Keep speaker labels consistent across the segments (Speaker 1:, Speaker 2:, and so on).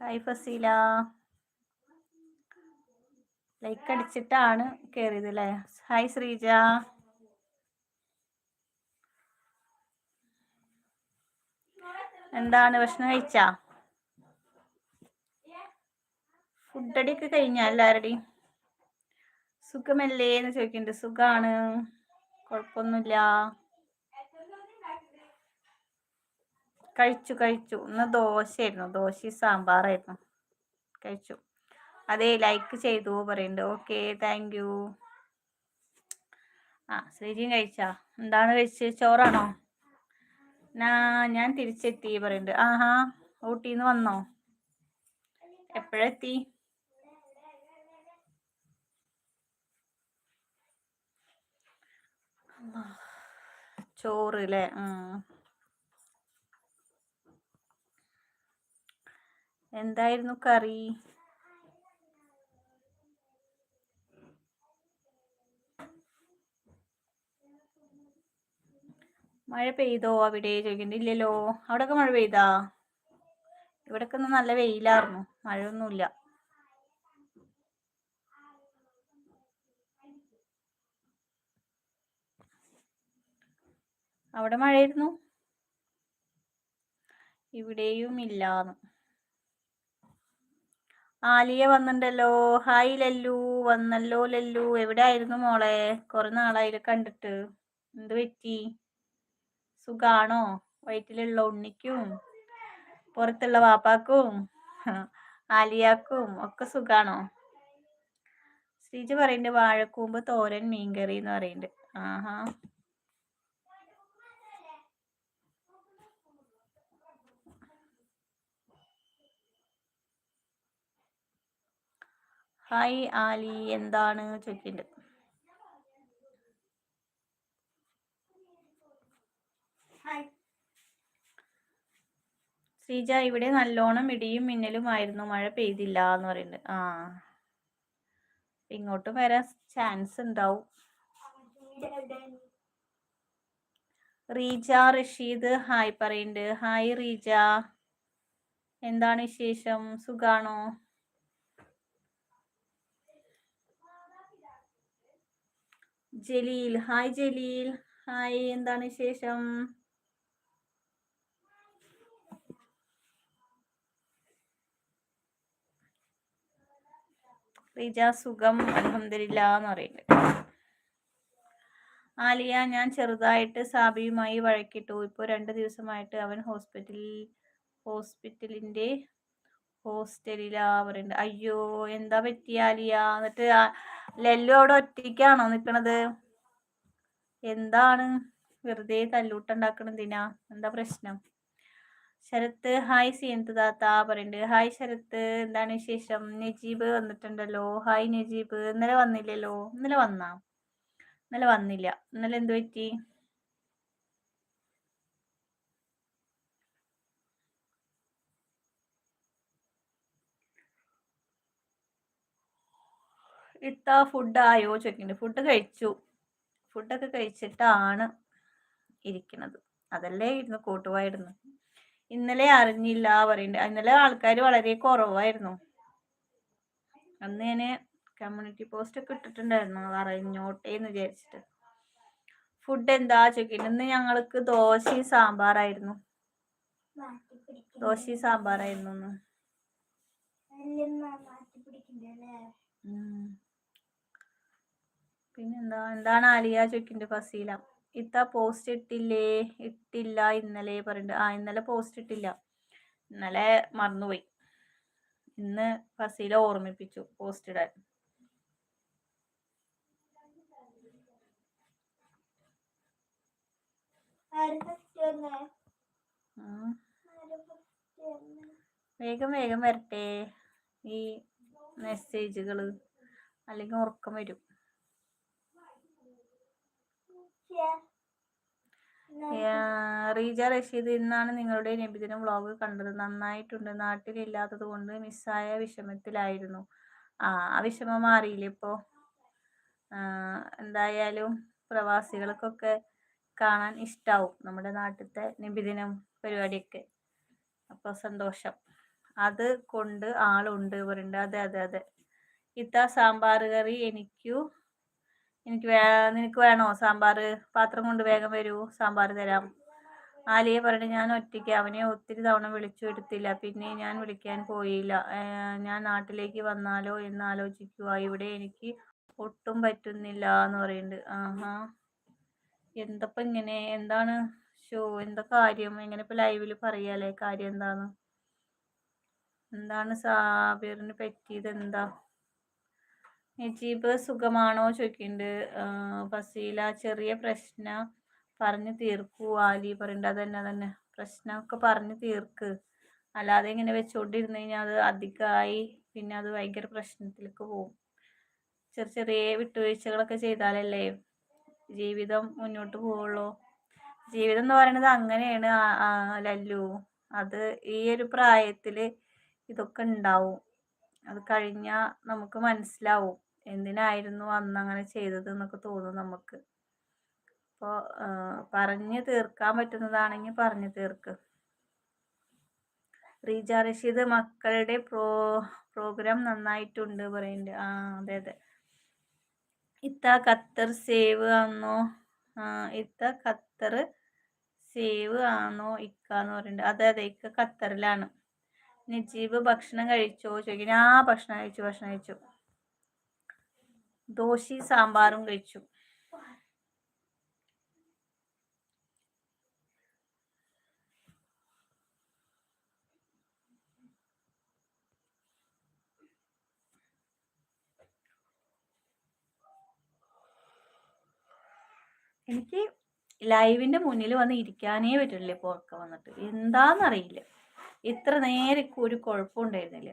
Speaker 1: Hi Faseela. Like അടിച്ചിട്ടാണ് കയറിയത് അല്ലേ hi Sreeja. എന്താണ് ഭക്ഷണം കഴിച്ചാ? ഫുഡടിയൊക്കെ കഴിഞ്ഞ എല്ലാവരുടെയും സുഖമല്ലേ എന്ന് ചോദിക്കുന്നുണ്ട് സുഖാണ്. കുഴപ്പമൊന്നുമില്ല. കഴിച്ചു കഴിച്ചു. ഇന്ന് ദോശയായിരുന്നു. ദോശയും സാമ്പാറായിരുന്നു. കഴിച്ചു. അതെ ലൈക്ക് ചെയ്തു പറയുന്നുണ്ട്. ഓക്കെ താങ്ക് യു ആ ശ്രീജിയും കഴിച്ചാ? എന്താണ് കഴിച്ച്? ചോറാണോ? ഞാൻ തിരിച്ചെത്തി പറയുന്നുണ്ട്. ആഹാ ഊട്ടിന്ന് വന്നോ? എപ്പോഴെത്തി? ചോറ് അല്ലേ എന്തായിരുന്നു കറി? മഴ പെയ്തോ അവിടെ? ചോദിക്കണ്ട അവിടെയൊക്കെ മഴ പെയ്താ? ഇവിടെയൊക്കെ നല്ല വെയിലായിരുന്നു. മഴയൊന്നുമില്ല. അവിടെ മഴയായിരുന്നു? ഇവിടെയും ഇല്ലാന്ന്. ആലിയ വന്നിട്ടുണ്ടല്ലോ ഹായ് ലല്ലു. വന്നല്ലോ ലല്ലു. എവിടെ ആയിരുന്നു മോളെ? കുറെ നാളായില്ല കണ്ടിട്ട്. എന്ത് പറ്റി? സുഖാണോ? വയറ്റിലുള്ള ഉണ്ണിക്കും പുറത്തുള്ള വാപ്പാക്കും ആലിയാക്കും ഒക്കെ സുഖാണോ? ശ്രീജ പറയുന്നുണ്ട് വാഴക്കൂമ്പ് തോരൻ മീൻകറി എന്ന് പറയുന്നുണ്ട് ആഹാ. ഹായ് ആലി എന്താണ് ചോദിക്കുന്നുണ്ട് ശ്രീജ ഇവിടെ നല്ലോണം ഇടിയും മിന്നലും ആയിരുന്നു. മഴ പെയ്തില്ല എന്ന് പറയുന്നുണ്ട്. ആ. ഇങ്ങോട്ടും വരാൻ ചാൻസ് ഉണ്ടാവും. റീജ റഷീദ് ഹായ് പറയുന്നുണ്ട്. ഹായ് റീജ. എന്താണ് വിശേഷം? സുഖാണോ? ജലീൽ. ഹായ് ജലീൽ. ഹായ് എന്താണ് വിശേഷം? റിജ സുഖം അലഹമില്ല എന്ന് പറയുന്നത് ആലിയ ഞാൻ ചെറുതായിട്ട് സാബിയുമായി വഴക്കിട്ടു. ഇപ്പോൾ രണ്ട് ദിവസമായിട്ട് അവൻ ഹോസ്പിറ്റലിൽ ഹോസ്പിറ്റലിന്റെ ഹോസ്റ്റലിലാ പറയുന്നത് അയ്യോ എന്താ പറ്റിയ ആലിയ? എന്നിട്ട് ലല്ലു അവിടെ ഒറ്റയ്ക്കാണോ നിക്കണത്? എന്താണ്? വെറുതെ തല്ലൂട്ടുണ്ടാക്കണതിനാ എന്താ പ്രശ്നം? ശരത്ത് ഹായ് സിയന്ത് താത്ത പറയുന്നുണ്ട് ഹായ് ശരത്ത് എന്താണ് വിശേഷം? നജീബ് വന്നിട്ടുണ്ടല്ലോ. ഹായ് നജീബ്. ഇന്നലെ വന്നില്ലല്ലോ. ഇന്നലെ വന്നാ? ഇന്നലെ വന്നില്ല. ഇന്നലെ എന്ത് പറ്റി? ഇത്ത ഫുഡ് ആയോ ചോദിക്കുന്നുണ്ട്. ഫുഡ് കഴിച്ചു. ഫുഡൊക്കെ കഴിച്ചിട്ടാണ് ഇരിക്കുന്നത്. അതല്ലേ ഇരുന്ന് കൂട്ടുവായിരുന്നു. ഇന്നലെ അറിഞ്ഞില്ല പറയുന്നുണ്ട് ഇന്നലെ ആൾക്കാർ വളരെ കുറവായിരുന്നു. അന്ന് ഞാൻ കമ്മ്യൂണിറ്റി പോസ്റ്റ് ഒക്കെ ഇട്ടിട്ടുണ്ടായിരുന്നു. അറിഞ്ഞോട്ടെ എന്ന് വിചാരിച്ചിട്ട്. ഫുഡ് എന്താ ചോദിക്കുന്നത് ഇന്ന് ഞങ്ങൾക്ക് ദോശയും സാമ്പാറായിരുന്നു. ദോശയും സാമ്പാറായിരുന്നു പിന്നെന്താ? എന്താണ് ആലിയ ചോദിക്കുന്നുണ്ട് ഫസീല? ഇത്ത പോസ്റ്റ് ഇട്ടില്ലേ? ഇട്ടില്ല ഇന്നലെ പറയുന്നുണ്ട് ആ ഇന്നലെ പോസ്റ്റ് ഇട്ടില്ല. ഇന്നലെ മറന്നുപോയി. ഇന്ന് ഫസീല ഓർമ്മിപ്പിച്ചു പോസ്റ്റ് ഇടാൻ. വേഗം വേഗം വരട്ടെ. ഈ മെസ്സേജുകൾ അല്ലെങ്കിൽ ഉറക്കം വരും. റീജ റഷീദ് ഇന്നാണ് നിങ്ങളുടെ നബിദിന വ്ളോഗ് കണ്ടത്. നന്നായിട്ടുണ്ട്. നാട്ടിലില്ലാത്തത് കൊണ്ട് മിസ്സായ വിഷമത്തിലായിരുന്നു. ആ ആ വിഷമം മാറിയില്ലേ ഇപ്പോ? എന്തായാലും പ്രവാസികൾക്കൊക്കെ കാണാൻ ഇഷ്ടാവും നമ്മുടെ നാട്ടിലത്തെ നബിദിനം പരിപാടിയൊക്കെ. അപ്പൊ സന്തോഷം. അത് കൊണ്ട് ആളുണ്ട് പറയുന്നുണ്ട് അതെ അതെ അതെ. ഇത്ത സാമ്പാർ കറി എനിക്കു എനിക്ക് വേ നിനക്ക് വേണോ സാമ്പാർ പാത്രം കൊണ്ട് വേഗം വരൂ സാമ്പാർ തരാം. ആലിയെ പറഞ്ഞു ഞാൻ ഒറ്റയ്ക്ക്. അവനെ ഒത്തിരി തവണ വിളിച്ചു എടുത്തില്ല. പിന്നെ ഞാൻ വിളിക്കാൻ പോയില്ല. ഞാൻ നാട്ടിലേക്ക് വന്നാലോ എന്ന് ആലോചിക്കുക. ഇവിടെ എനിക്ക് ഒട്ടും പറ്റുന്നില്ല എന്ന് പറയുന്നുണ്ട്. ആഹാ. എന്തപ്പ ഇങ്ങനെ? എന്താണ്? ഷോ എന്താ കാര്യം? എങ്ങനെ ഇപ്പൊ ലൈവിൽ പറയാലേ കാര്യം എന്താണ് എന്താണ് സാബിറിന് പറ്റിയത് എന്താ? നജീബ് സുഖമാണോ ചോദിക്കുന്നുണ്ട് ഫസീല ചെറിയ പ്രശ്ന പറഞ്ഞു തീർക്കൂ. ആലി പറയുന്നുണ്ട് അതന്നെ അതന്നെ. പ്രശ്നമൊക്കെ പറഞ്ഞു തീർക്ക്. അല്ലാതെ ഇങ്ങനെ വെച്ചോണ്ടിരുന്നു കഴിഞ്ഞാൽ അത് അധികമായി പിന്നെ അത് ഭയങ്കര പ്രശ്നത്തിലേക്ക് പോകും. ചെറിയ ചെറിയ വിട്ടുവീഴ്ചകളൊക്കെ ചെയ്താലല്ലേ ജീവിതം മുന്നോട്ട് പോവുള്ളൂ. ജീവിതം എന്ന് പറയുന്നത് അങ്ങനെയാണ് ലല്ലു. അത് ഈ ഒരു പ്രായത്തിൽ ഇതൊക്കെ ഉണ്ടാവും. അത് കഴിഞ്ഞാൽ നമുക്ക് മനസ്സിലാവും. എന്തിനായിരുന്നു അന്ന് അങ്ങനെ ചെയ്തത് എന്നൊക്കെ തോന്നും നമുക്ക്. അപ്പോൾ പറഞ്ഞു തീർക്കാൻ പറ്റുന്നതാണെങ്കിൽ പറഞ്ഞു തീർക്ക്. റീജ റഷീദ് മക്കളുടെ പ്രോ പ്രോഗ്രാം നന്നായിട്ടുണ്ട് പറയുന്നുണ്ട് ആ അതെ അതെ. ഇത്ത ഖത്തർ സേവ് ആണോ ഇത്ത ഖത്തർ സേവ് ആണോ ഇക്ക എന്ന് പറയുന്നുണ്ട് അതെ അതെ ഇക്ക ഖത്തറിലാണ്. നജീബ് ഭക്ഷണം കഴിച്ചോ? ചോദിക്കുന്നത് ആ ഭക്ഷണം കഴിച്ചു ഭക്ഷണം കഴിച്ചു. ദോശയും സാമ്പാറും കഴിച്ചു. എനിക്ക് ലൈവിന്റെ മുന്നിൽ വന്ന് ഇരിക്കാനേ പറ്റില്ല ഇപ്പോൾ ഒക്കെ വന്നിട്ട്. എന്താന്നറിയില്ല. ഇത്ര നേരെ ഒരു കുഴപ്പമുണ്ടായിരുന്നില്ല.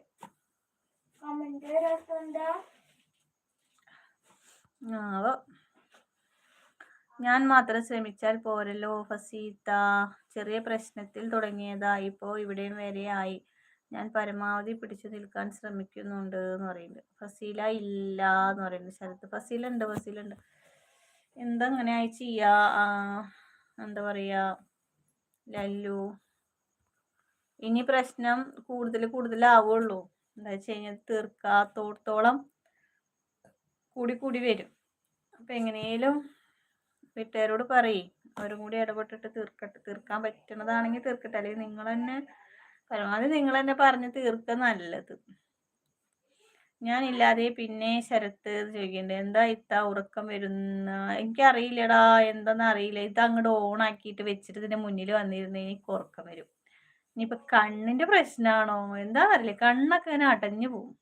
Speaker 1: ആ ഞാൻ മാത്രം ശ്രമിച്ചാൽ പോരല്ലോ ഫസീത്ത. ചെറിയ പ്രശ്നത്തിൽ തുടങ്ങിയതാ ഇപ്പോൾ ഇവിടെയും വരെ ആയി. ഞാൻ പരമാവധി പിടിച്ചു നിൽക്കാൻ ശ്രമിക്കുന്നുണ്ട് എന്ന് പറയുന്നുണ്ട് ഫസീല ഇല്ല എന്ന് പറയുന്നുണ്ട് ശരത്ത് ഫസീല ഉണ്ട് ഫസീല ഉണ്ട് ചെയ്യാ? എന്താ പറയാ? ലല്ലു. ഇനി പ്രശ്നം കൂടുതൽ കൂടുതലാവുള്ളൂ. എന്താ വെച്ച് കഴിഞ്ഞാൽ തീർക്കാത്തോടത്തോളം കൂടി കൂടി വരും. അപ്പം എങ്ങനെയും വീട്ടുകാരോട് പറയും. അവരും കൂടി ഇടപെട്ടിട്ട് തീർക്കട്ടെ. തീർക്കാൻ പറ്റണതാണെങ്കിൽ തീർക്കട്ടെ. അല്ലെങ്കിൽ നിങ്ങൾ തന്നെ പരമാവധി നിങ്ങൾ തന്നെ പറഞ്ഞ് തീർക്കുക നല്ലത്. ഞാനില്ലാതെ പിന്നെ ശരത്ത് ചോദിക്കണ്ടേ എന്താ ഇത്ത ഉറക്കം വരുന്ന? എനിക്കറിയില്ലടാ. എന്താന്ന് അറിയില്ല. ഇത് അങ്ങോട്ട് ഓൺ ആക്കിയിട്ട് വെച്ചിട്ട് ഇതിന്റെ മുന്നിൽ വന്നിരുന്ന എനിക്ക് ഉറക്കം വരും. ഇനിയിപ്പൊ കണ്ണിന്റെ പ്രശ്നമാണോ എന്താ അറിയില്ല കണ്ണൊക്കെ ഇങ്ങനെ അടഞ്ഞു പോകും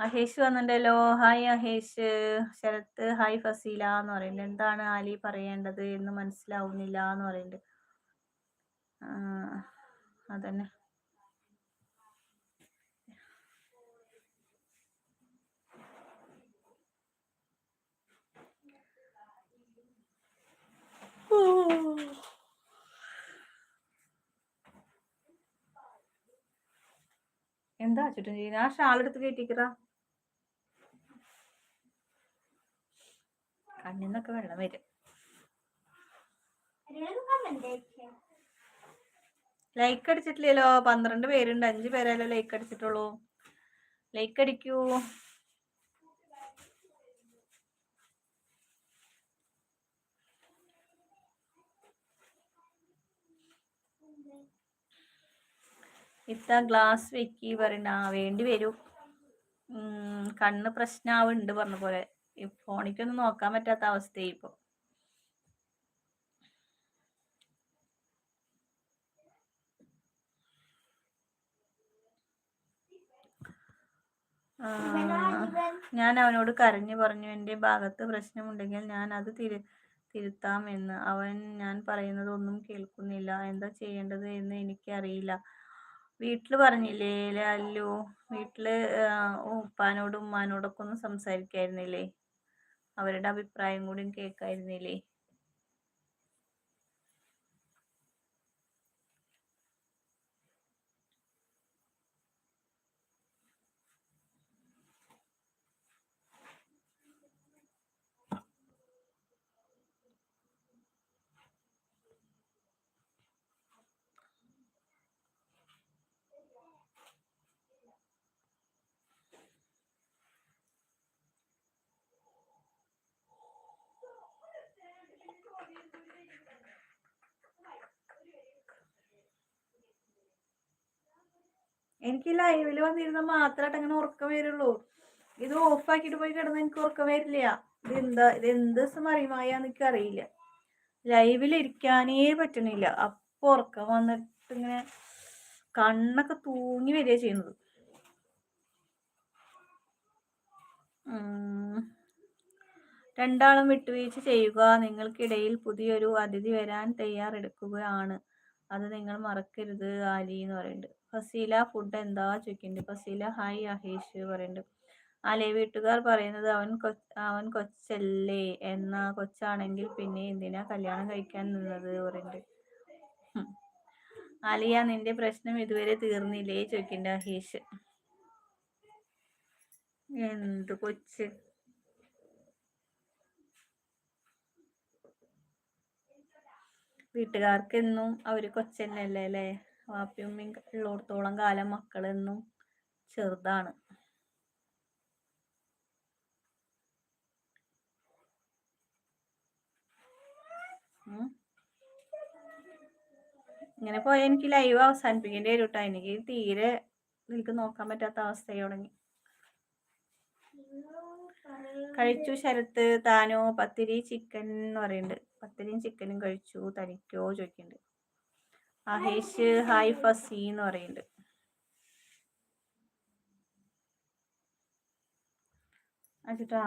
Speaker 1: അഹേഷ് വന്നിട്ടുണ്ടല്ലോ ഹായ് അഹേഷ്. ശരത്ത്. ഹായ് ഫസീല എന്ന് പറയുന്നുണ്ട് എന്താണ് ആലി പറയേണ്ടത് എന്ന് മനസ്സിലാവുന്നില്ല എന്ന് പറയുന്നുണ്ട് അതന്നെ. എന്താ ചുറ്റും ചെയ്യുന്നത് ആ ഷാൾ എടുത്ത് കയറ്റിക്കറ കണ്ണിന്നൊക്കെ വെള്ളം വരും. ലൈക്ക് അടിച്ചിട്ടില്ലല്ലോ? പന്ത്രണ്ട് പേരുണ്ട്. അഞ്ചു പേരല്ലോ ലൈക്ക് അടിച്ചിട്ടുള്ളൂ. ലൈക്ക് അടിക്കൂ. ഇത്ത ഗ്ലാസ് വെക്കി പറയണ്ട വേണ്ടി വരൂ. കണ്ണ് പ്രശ്നമാവുന്നുണ്ട് പറഞ്ഞ പോലെ. ഫോണിക്കൊന്നും നോക്കാൻ പറ്റാത്ത അവസ്ഥയായി ഇപ്പോൾ ഞാൻ അവനോട് കരഞ്ഞു പറഞ്ഞു എന്റെ ഭാഗത്ത് പ്രശ്നമുണ്ടെങ്കിൽ ഞാൻ അത് തിരു തിരുത്താം എന്ന്. അവൻ ഞാൻ പറയുന്നത് ഒന്നും കേൾക്കുന്നില്ല. എന്താ ചെയ്യേണ്ടത് എന്ന് എനിക്കറിയില്ല. വീട്ടിൽ പറഞ്ഞില്ലേ അല്ലോ. വീട്ടിൽ ഉപ്പാനോടും ഉമ്മാനോടൊക്കെ ഒന്ന് സംസാരിക്കായിരുന്നില്ലേ? അവരുടെ അഭിപ്രായം കൂടി കേൾക്കായിരുന്നില്ലേ? എനിക്ക് ലൈവിൽ വന്നിരുന്ന മാത്രമായിട്ട് അങ്ങനെ ഉറക്കം വരുള്ളൂ. ഇത് ഓഫാക്കിയിട്ട് പോയി കിടന്ന് എനിക്ക് ഉറക്കം വരില്ല. ഇത് എന്താ ഇത് എന്ത് മറിമായാന്ന് എനിക്ക് അറിയില്ല. ലൈവിൽ ഇരിക്കാനേ പറ്റണില്ല. അപ്പൊ ഉറക്കം വന്നിട്ട് ഇങ്ങനെ കണ്ണൊക്കെ തൂങ്ങി വരിക ചെയ്യുന്നത്. രണ്ടാളും വിട്ടുവീഴ്ച ചെയ്യുക നിങ്ങൾക്കിടയിൽ പുതിയൊരു അതിഥി വരാൻ തയ്യാറെടുക്കുകയാണ്. അത് നിങ്ങൾ മറക്കരുത് ആലി എന്ന് പറയുന്നുണ്ട് ഫസീല ഫുഡ് എന്താ ചോദിക്കുന്നുണ്ട് ഫസീല ഹായ് അഹേഷ് പറയുന്നുണ്ട് അലെ വീട്ടുകാർ പറയുന്നത് അവൻ അവൻ കൊച്ചല്ലേ? എന്ന കൊച്ചാണെങ്കിൽ പിന്നെ എന്തിനാ കല്യാണം കഴിക്കാൻ നിന്നത് പറയുന്നുണ്ട് അലിയ നിന്റെ പ്രശ്നം ഇതുവരെ തീർന്നില്ലേ? ചോദിക്കണ്ട അഹേഷ്. എന്ത് കൊച്ച്. വീട്ടുകാർക്ക് എന്നും അവർ കൊച്ചന്നല്ലേ അല്ലേ? വാപ്പിയമ്മയും ഉള്ളിടത്തോളം കാലം മക്കളെന്നും ചെറുതാണ്. ഇങ്ങനെ പോയാൽ എനിക്ക് ലൈവ് അവസാനിപ്പിക്കേണ്ടി വരും കേട്ടോ എനിക്ക് തീരെ എനിക്ക് നോക്കാൻ പറ്റാത്ത അവസ്ഥയായി തുടങ്ങി. കഴിച്ചു ശരത്ത് താനോ പത്തിരി ചിക്കൻ എന്ന് പറയുന്നുണ്ട് പത്തിരിയും ചിക്കനും കഴിച്ചു തനിക്കോ ചോദിക്കുന്നുണ്ട് അഹേഷ് ഹായ് ഫസി എന്ന് പറയുന്നുണ്ട് അച്ചിട്ടാ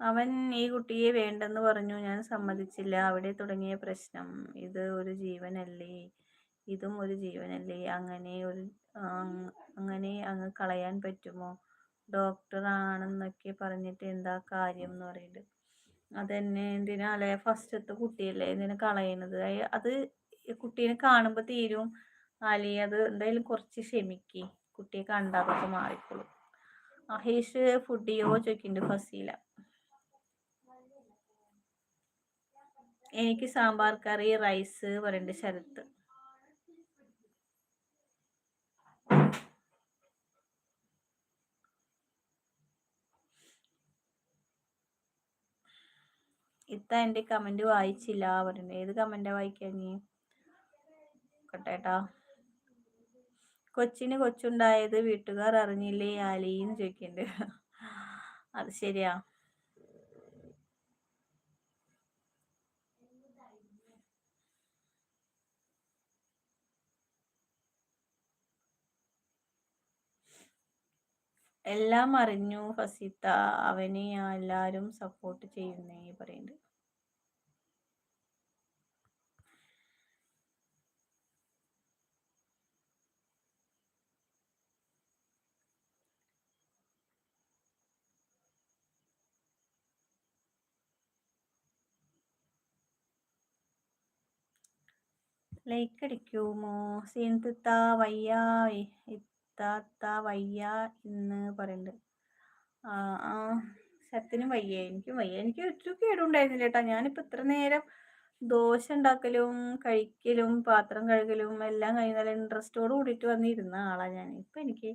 Speaker 1: അവൻ ഈ കുട്ടിയെ വേണ്ടെന്ന് പറഞ്ഞു. ഞാൻ സമ്മതിച്ചില്ല. അവിടെ തുടങ്ങിയ പ്രശ്നം. ഇത് ഒരു ജീവനല്ലേ? ഇതും ഒരു ജീവനല്ലേ? അങ്ങനെ ഒരു അങ്ങനെ അങ്ങ് കളയാൻ പറ്റുമോ? ഡോക്ടർ ആണെന്നൊക്കെ പറഞ്ഞിട്ട് എന്താ കാര്യം എന്ന് പറയുന്നത് അതന്നെ എന്തിനാ ഫസ്റ്റത്തെ കുട്ടിയല്ലേ എന്തിനാ കളയണത്? അത് കുട്ടീനെ കാണുമ്പോൾ തീരും. അലി അത് എന്തായാലും കുറച്ച് ക്ഷമിക്ക്. കുട്ടിയെ കണ്ടാൽ മാറിക്കോളും. മഹേഷ് ഫുഡിയോ ചോദിക്കുന്നുണ്ട് ഫസീല എനിക്ക് സാമ്പാർ കറി റൈസ് പറയണ്ട് ശരത്ത്. ഇത്ത എന്റെ കമന്റ് വായിച്ചില്ല പറയുന്നത് ഏത് കമന്റ് വായിക്കാൻ നീ? കട്ടേട്ടാ കൊച്ചിന് കൊച്ചുണ്ടായത് വീട്ടുകാർ അറിഞ്ഞില്ലേ ആലിന്ന് ചോദിക്കുന്നുണ്ട് അത് ശരിയാ. എല്ലാം അറിഞ്ഞു ഫസിത്ത. അവനെ എല്ലാരും സപ്പോർട്ട് ചെയ്യുന്നേ പറയുന്നുണ്ട് ലൈക്ക് അടിക്കുമോ സീൻതിത്ത വയ്യ. ഇത്താത്ത വയ്യ എന്ന് പറയുന്നുണ്ട് ആ സത്യനും വയ്യ. എനിക്കും വയ്യ. എനിക്ക് ഒരു കേടുണ്ടായിരുന്നില്ല കേട്ടോ. ഞാനിപ്പോൾ ഇത്ര നേരം ദോശ ഉണ്ടാക്കലും കഴിക്കലും പാത്രം കഴുകലും എല്ലാം കഴിഞ്ഞ നല്ല ഇൻട്രസ്റ്റോട് കൂടിയിട്ട് വന്നിരുന്ന ആളാ ഞാൻ. ഇപ്പം എനിക്ക്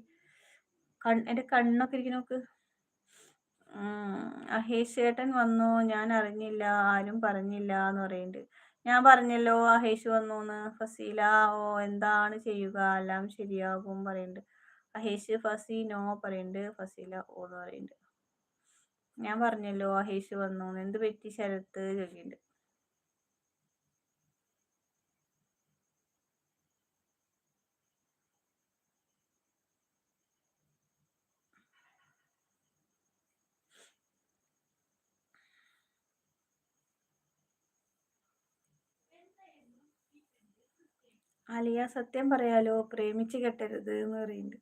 Speaker 1: കൺ എന്റെ കണ്ണൊക്കെ ഇരിക്കും നോക്ക്. അഹേഷ് ചേട്ടൻ വന്നു? ഞാൻ അറിഞ്ഞില്ല. ആരും പറഞ്ഞില്ല എന്ന് പറയുന്നുണ്ട് ഞാൻ പറഞ്ഞല്ലോ അഹേഷ് വന്നു എന്ന് ഫസീല ഓ എന്താണ് ചെയ്യുക? എല്ലാം ശരിയാകും പറയുന്നുണ്ട് അഹേഷ് ഫസി നോ പറയുന്നുണ്ട് ഫസീല ഓ എന്ന് പറയുന്നുണ്ട് ഞാൻ പറഞ്ഞല്ലോ അഹേഷ് വന്നു എന്ത് പറ്റി ശരത്ത്? ചോദിക്കുന്നുണ്ട് അലിയ സത്യം പറയാലോ പ്രേമിച്ച് കെട്ടരുത് എന്ന് പറയുന്നുണ്ട്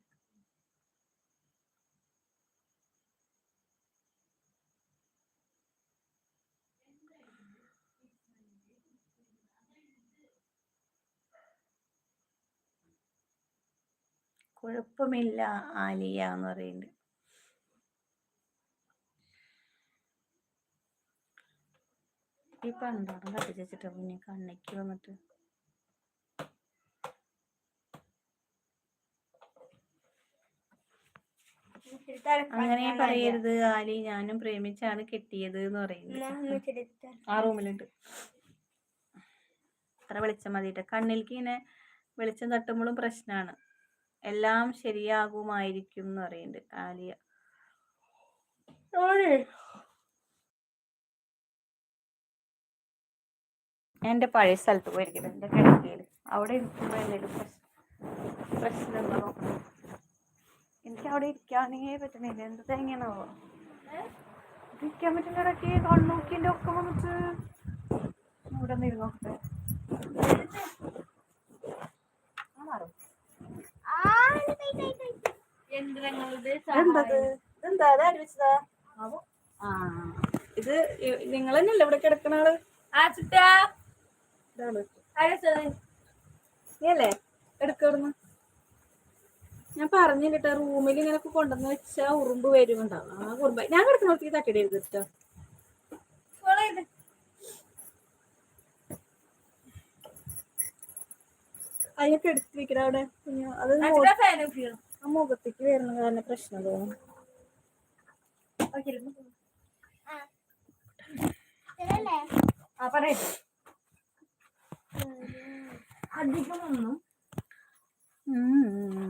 Speaker 1: കുഴപ്പമില്ല ആലിയ എന്ന് പറയുന്നുണ്ട് ഈ പണ്ടാടം കത്തിച്ചിട്ട് പിന്നെ കണ്ണിക്ക് വന്നിട്ട് അങ്ങനെ പറയരുത് ആലി. ഞാനും പ്രേമിച്ചാണ് കെട്ടിയത് എന്ന് പറയുന്നത് ആ റൂമിലുണ്ട് അത്ര വെളിച്ചം മതിയിട്ട് കണ്ണിലേക്ക് ഇങ്ങനെ വെളിച്ചം തട്ടുമ്പോഴും പ്രശ്നമാണ് എല്ലാം ശരിയാകുമായിരിക്കും എന്ന് പറയുന്നുണ്ട് ആലിയ. ഞാൻ എന്റെ പഴയ സ്ഥലത്ത് പോയിരിക്കുന്നത് എന്റെ കിടക്കയിൽ. അവിടെ ഇരിക്കുമ്പോൾ എന്തെങ്കിലും പ്രശ്നം എനിക്ക് അവിടെ ഇരിക്കാനേ പറ്റണില്ല. എന്താ എങ്ങനെയാണോ ഇരിക്കാൻ പറ്റുന്ന ഇടയ്ക്ക് കണ്ണൂക്കിന്റെ ഒക്കെ വന്നിട്ട് ഇവിടെ നിന്ന് ഇത് നിങ്ങൾ തന്നെയല്ലേ ഇവിടെ കിടക്കണ ആൾ?
Speaker 2: ആ ചുറ്റാ.
Speaker 1: ഇതാണ്.
Speaker 2: അല്ലേ
Speaker 1: നീയല്ലേ? എടുക്കവിടുന്ന് ഞാൻ പറഞ്ഞിട്ട് റൂമിൽ ഇങ്ങനെ കൊണ്ടുവന്ന് വെച്ചാ ഉറുമ്പ് വരുമുണ്ടാവും ആ കുറുമ്പ. ഞാൻ കിടക്കണോടത്തേക്ക് തട്ടിടരുത് കേട്ടോ അതിനൊക്കെ എടുത്ത്. വെക്കണ അവിടെ. അത് ആ മുഖത്തേക്ക് വരുന്ന കാരണം പ്രശ്നം തോന്നും.
Speaker 2: ആ. ഒന്നും അധികമൊന്നും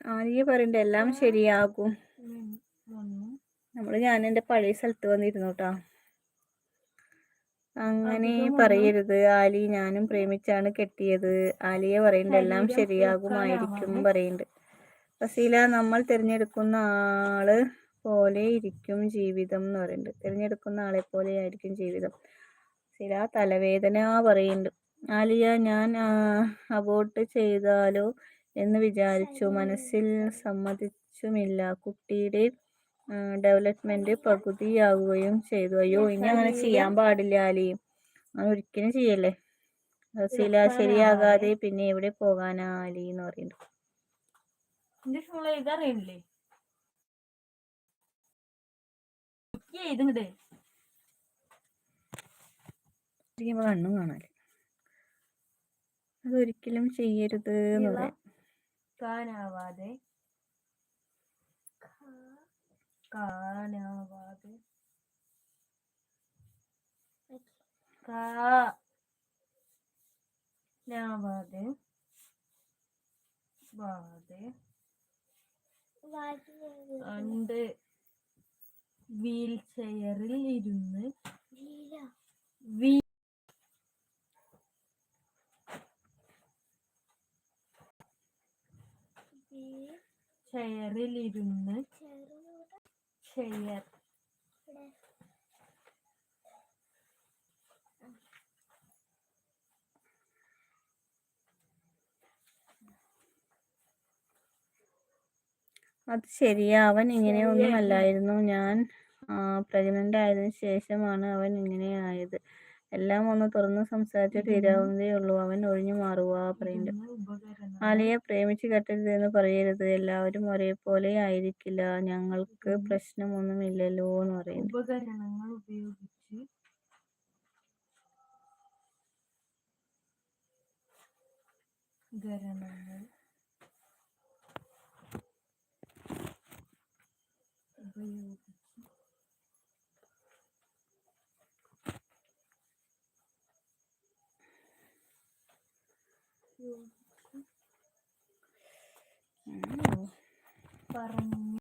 Speaker 1: ആര്യ പറയണ്ട എല്ലാം ശരിയാകും.
Speaker 2: നമ്മൾ
Speaker 1: നമ്മൾ ഞാൻ എന്റെ പഴയ സ്ഥലത്ത് വന്നിരുന്നു കേട്ടാ അങ്ങനെ പറയരുത്. ആലി ഞാനും പ്രേമിച്ചാണ് കെട്ടിയത്. ആലിയ പറയണ്ട എല്ലാം ശരിയാകും
Speaker 2: ആയിരിക്കും
Speaker 1: പറയണ്ട്. ഫസീല നമ്മൾ തിരഞ്ഞെടുക്കുന്ന ആൾ പോലെ ഇരിക്കും ജീവിതം എന്ന് പറയുന്നുണ്ട് തിരഞ്ഞെടുക്കുന്ന ആളെ പോലെ ആയിരിക്കും ജീവിതം. ഫസീല തലവേദന പറയുന്നുണ്ട് ആലിയ ഞാൻ അബോട്ട് ചെയ്താലോ എന്ന് വിചാരിച്ചു. മനസ്സിൽ സമ്മതിച്ചുമില്ല. കുട്ടിയുടെ ഡെവലപ്മെന്റ് പകുതിയാവുകയും ചെയ്തു. അയ്യോ ഇനി അങ്ങനെ ചെയ്യാൻ പാടില്ല ആലി അങ്ങനെ ഒരിക്കലും ചെയ്യല്ലേ? ഫസീല ശരിയാകാതെ പിന്നെ എവിടെ പോകാനാ അലി എന്ന്
Speaker 2: പറയുന്നത്. ഇതറിയില്ലേ
Speaker 1: കണ്ണും കാണാൽ അതൊരിക്കലും ചെയ്യരുത്
Speaker 2: എന്നുള്ള
Speaker 1: പറയാം.
Speaker 2: കാണാവാതെ കാണാവാതെ കാണാവാതെ വാതെ കണ്ട് വീൽ ചെയറിൽ ഇരുന്ന് വീ ചെയറിൽ ഇരുന്ന് ചെയർ.
Speaker 1: അത് ശരിയാ. അവൻ ഇങ്ങനെയൊന്നും അല്ലായിരുന്നു ഞാൻ പ്രഗ്നന്റ് ആയതിനു ശേഷമാണ് അവൻ ഇങ്ങനെ ആയത് എല്ലാം ഒന്ന് തുറന്ന് സംസാരിച്ച് തീരാവുന്നതേ ഉള്ളൂ. അവൻ ഒഴിഞ്ഞു മാറുക
Speaker 2: ഉപകരണം?
Speaker 1: ആലിയെ പ്രേമിച്ച് കെട്ടരുതെന്ന് പറയരുത്. എല്ലാവരും ഒരേപോലെ ആയിരിക്കില്ല. ഞങ്ങൾക്ക് പ്രശ്നമൊന്നുമില്ലല്ലോ എന്ന് പറയുന്നു
Speaker 2: ഉപകരണങ്ങൾ ഉപയോഗിച്ച് ഉപകരണങ്ങൾ ഉപയോഗിച്ച്
Speaker 1: ഉം.
Speaker 2: പറഞ്ഞു